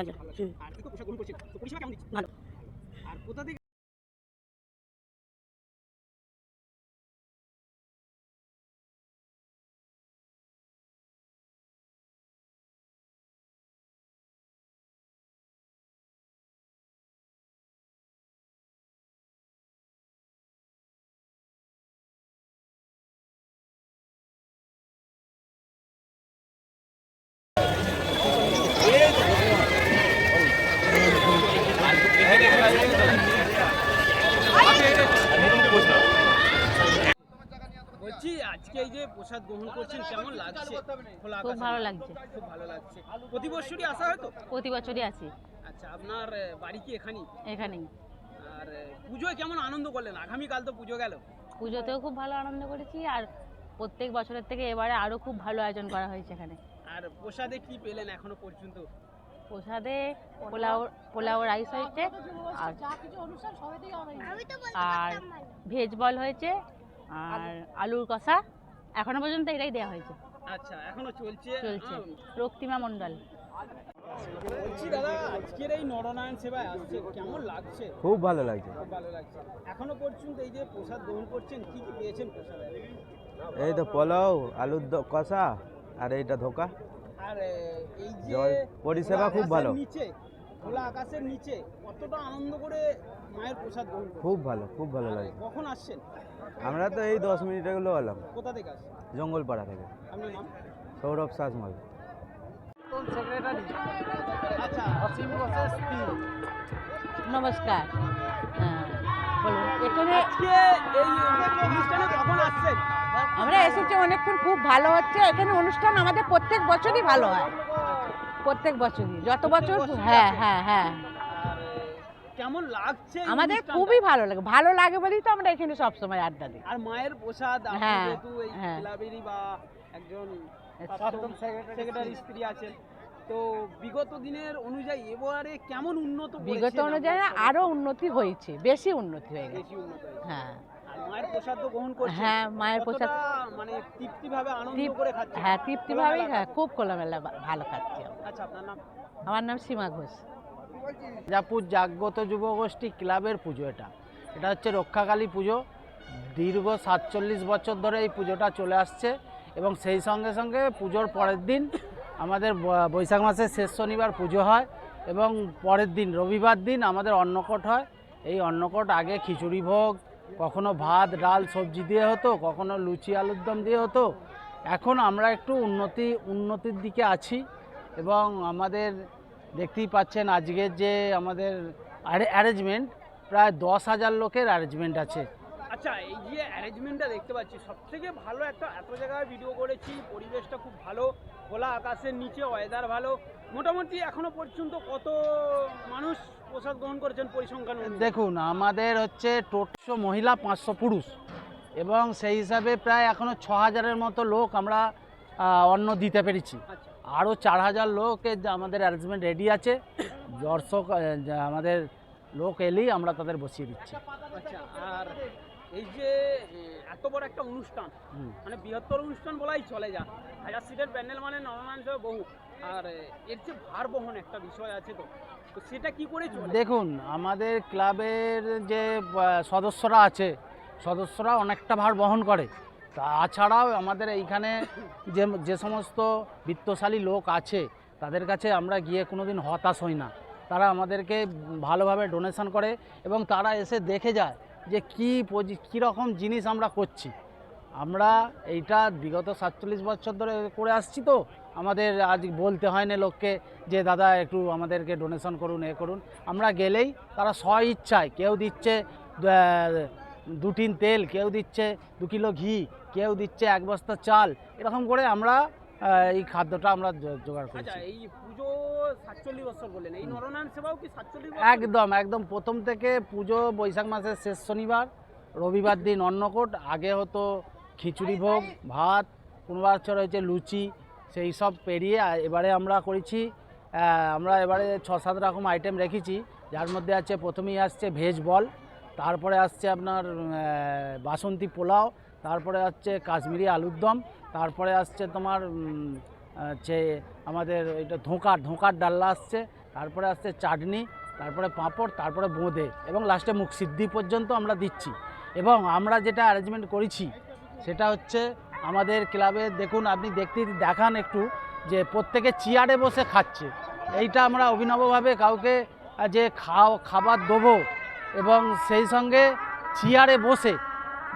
দিচ্ছে ভালো আজকে এই যে প্রসাদ গ্রহণ করছেন কেমন লাগছে? খুব ভালো লাগছে। খুব ভালো লাগছে। প্রতি বছরই আসা হয় তো? প্রতি বছরই আছি আচ্ছা আপনার বাড়ি কি এখানেই? এখানেই। আর পুজোয় কেমন আনন্দ করলেন? আগামীকাল তো পুজো গেল। পুজোতেও খুব ভালো আনন্দ করেছি আর প্রত্যেক বছরের থেকে এবারে আরও খুব ভালো আয়োজন করা হয়েছে এখানে। আর প্রসাদে কি পেলেন এখনও পর্যন্ত? প্রসাদে পোলাও পোলাও রাইস হয়েছে আর আর ভেজ বল হয়েছে আর আলুর কষা এখনও পর্যন্ত এটাই দেওয়া হয়েছে। আচ্ছা এখনও চলছে? চলছে। রক্তিমা মণ্ডল। বলছি দাদা আজকের এই নরনারায়ণ সেবায় আসছে। কেমন লাগছে? খুব ভালো লাগছে। খুব ভালো লাগছে। এখনও পর্যন্ত এই যে প্রসাদ গ্রহণ করছেন কি কি পেয়েছেন প্রসাদে এই তো পোলাও আলুর দ- কষা আর এইটা ধোকা। আর এই যে পরিষেবা খুব ভালো। নিচে খোলা আকাশের নিচে কতটা আনন্দ করে মায়ের প্রসাদ গ্রহণ খুব ভালো খুব ভালো লাগে। কখন আসছেন? আমরা তো এই দশ মিনিট এগুলো এলাম কোথা থেকে আসছেন? জঙ্গলপাড়া থেকে। আপনার নাম? সৌরভ শাসমল সেক্রেটারি আচ্ছা। অসীম নমস্কার। হ্যাঁ বলুন এখানে আজকে এই অনুষ্ঠানে কখন আসছেন? আমরা এসেছি অনেকক্ষণ খুব ভালো হচ্ছে। এখানে অনুষ্ঠান আমাদের প্রত্যেক বছরই ভালো হয়। প্রত্যেক বছরই যত বছর হ্যাঁ হ্যাঁ হ্যাঁ। কেমন লাগছে আমাদের খুবই ভালো লাগে। ভালো লাগে বলেই তো আমরা এখানে সবসময় আড্ডা দিই। আর মায়ের প্রসাদ হ্যাঁ, এই হ্যাঁ। ক্লাবেরই বা একজন প্রাক্তন সেক্রেটারি স্ত্রী আছেন তো বিগত দিনের অনুযায়ী এবারে কেমন উন্নত বিগত অনুযায়ী আরও উন্নতি হয়েছে বেশি উন্নতি হয়ে গেছে। বেশি উন্নত হয়েছে। হ্যাঁ। আর মায়ের প্রসাদ তো গ্রহণ করছেন। হ্যাঁ মায়ের প্রসাদ মানে তৃপ্তি ভাবে আনন্দ করে হ্যাঁ তৃপ্তিভাবেই হ্যাঁ খুব খোলামেলা ভালো খাচ্ছি আচ্ছা আপনার নাম? আমার নাম সীমা ঘোষ। রাজাপুর জাগ্রত যুবগোষ্ঠী ক্লাবের পুজো এটা। এটা হচ্ছে রক্ষাকালী পুজো। দীর্ঘ সাতচল্লিশ বছর ধরে এই পুজোটা চলে আসছে এবং সেই সঙ্গে সঙ্গে পুজোর পরের দিন আমাদের বৈশাখ মাসের শেষ শনিবার পুজো হয় এবং পরের দিন রবিবার দিন আমাদের অন্নকট হয়। এই অন্নকট আগে খিচুড়ি ভোগ কখনো ভাত, ডাল, সবজি দিয়ে হতো, কখনো লুচি, আলুর দম দিয়ে হতো। এখন আমরা একটু উন্নতি, উন্নতির দিকে আছি এবং আমাদের দেখতেই পাচ্ছেন আজকের যে আমাদের অ্যারেঞ্জমেন্ট প্রায় দশ হাজার লোকের অ্যারেঞ্জমেন্ট আছে। আচ্ছা এই যে অ্যারেঞ্জমেন্টটা দেখতে পাচ্ছি সব থেকে ভালো একটা, এত জায়গায় ভিডিও করেছি, পরিবেশটা খুব ভালো, খোলা আকাশের নিচে ওয়েদার ভালো। মোটামুটি এখনও পর্যন্ত কত মানুষ প্রসাদ গ্রহণ করেছেন পরিসংখ্যান দেখুন আমাদের হচ্ছে টোটশো মহিলা পাঁচশো পুরুষ এবং সেই হিসাবে প্রায় এখনও ছ হাজারের মতো লোক আমরা অন্ন দিতে পেরেছি। আচ্ছা। আরও চার হাজার লোকের আমাদের অ্যারেঞ্জমেন্ট রেডি আছে। দর্শক আমাদের লোক এলেই আমরা তাদের বসিয়ে দিচ্ছি। আচ্ছা আর এই যে এত বড় একটা অনুষ্ঠান মানে বৃহত্তর অনুষ্ঠান বলাই চলে যা। হাজার সিটের প্যান্ডেল মানে নরমান বহু। আর এর যে ভার বহন একটা বিষয় আছে তো সেটা কি করে দেখুন, আমাদের ক্লাবের যে সদস্যরা আছে, সদস্যরা অনেকটা ভার বহন করে। তাছাড়াও আমাদের এইখানে যে যে সমস্ত বিত্তশালী লোক আছে, তাদের কাছে আমরা গিয়ে কোনো দিন হতাশ হই না। তারা আমাদেরকে ভালোভাবে ডোনেশন করে এবং তারা এসে দেখে যায় যে কী কীরকম জিনিস আমরা করছি। আমরা এইটা বিগত সাতচল্লিশ বছর ধরে করে আসছি তো আমাদের আজ বলতে হয় না লোককে যে দাদা একটু আমাদেরকে ডোনেশন করুন এ করুন। আমরা গেলেই তারা স্ব ইচ্ছায় কেউ দিচ্ছে দু টিন তেল কেউ দিচ্ছে দু কিলো ঘি কেউ দিচ্ছে এক বস্তা চাল এরকম করে আমরা এই খাদ্যটা আমরা জোগাড় আচ্ছা করছি। এই পুজো সাতচল্লিশ বছর বললেন এই নরনারায়ণ সেবাও কি সাতচল্লিশ একদম একদম। প্রথম থেকে পুজো বৈশাখ মাসের শেষ শনিবার রবিবার দিন অন্নকূট আগে হতো খিচুড়ি ভোগ ভাত কোনো বছর হয়েছে লুচি সেই সব পেরিয়ে এবারে আমরা করেছি আমরা এবারে ছ সাত রকম আইটেম রেখেছি। যার মধ্যে আছে, প্রথমেই আসছে ভেজ বল, তারপরে আসছে আপনার বাসন্তী পোলাও, তারপরে আসছে কাশ্মীরি আলুর দম, তারপরে আসছে তোমার হচ্ছে আমাদের এটা ধোঁকার ধোঁকার ডাল্লা আসছে, তারপরে আসছে চাটনি, তারপরে পাঁপড়, তারপরে বোঁদে এবং লাস্টে মুখ সিদ্ধি পর্যন্ত আমরা দিচ্ছি। এবং আমরা যেটা অ্যারেঞ্জমেন্ট করেছি, সেটা হচ্ছে আমাদের ক্লাবে দেখুন আপনি দেখতে দেখান একটু যে প্রত্যেকে চেয়ারে বসে খাচ্ছে। এইটা আমরা অভিনবভাবে কাউকে যে খাও খাবার দেবো এবং সেই সঙ্গে চেয়ারে বসে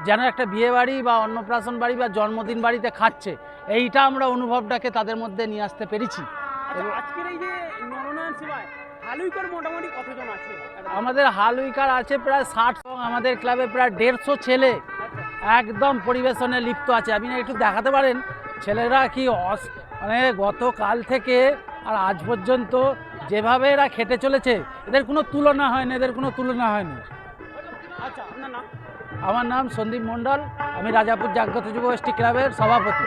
যেন একটা বিয়ে বাড়ি বা অন্নপ্রাশন বাড়ি বা জন্মদিন বাড়িতে খাচ্ছে এইটা আমরা অনুভবটাকে তাদের মধ্যে নিয়ে আসতে পেরেছি। আচ্ছা আজকের এই যে মনোনয়ন হালুইকার আছে? আমাদের হাল উইকার আছে প্রায় ষাট আমাদের ক্লাবে প্রায় দেড়শো ছেলে। একদম পরিবেশনে লিপ্ত আছে। আপনি একটু দেখাতে পারেন? ছেলেরা কি অস মানে গতকাল থেকে আর আজ পর্যন্ত যেভাবে এরা খেটে চলেছে, এদের কোনো তুলনা হয় না এদের কোনো তুলনা হয় না আচ্ছা আমার নাম সন্দীপ মণ্ডল, আমি রাজাপুর জাগ্রত যুব গোষ্ঠী ক্লাবের সভাপতি।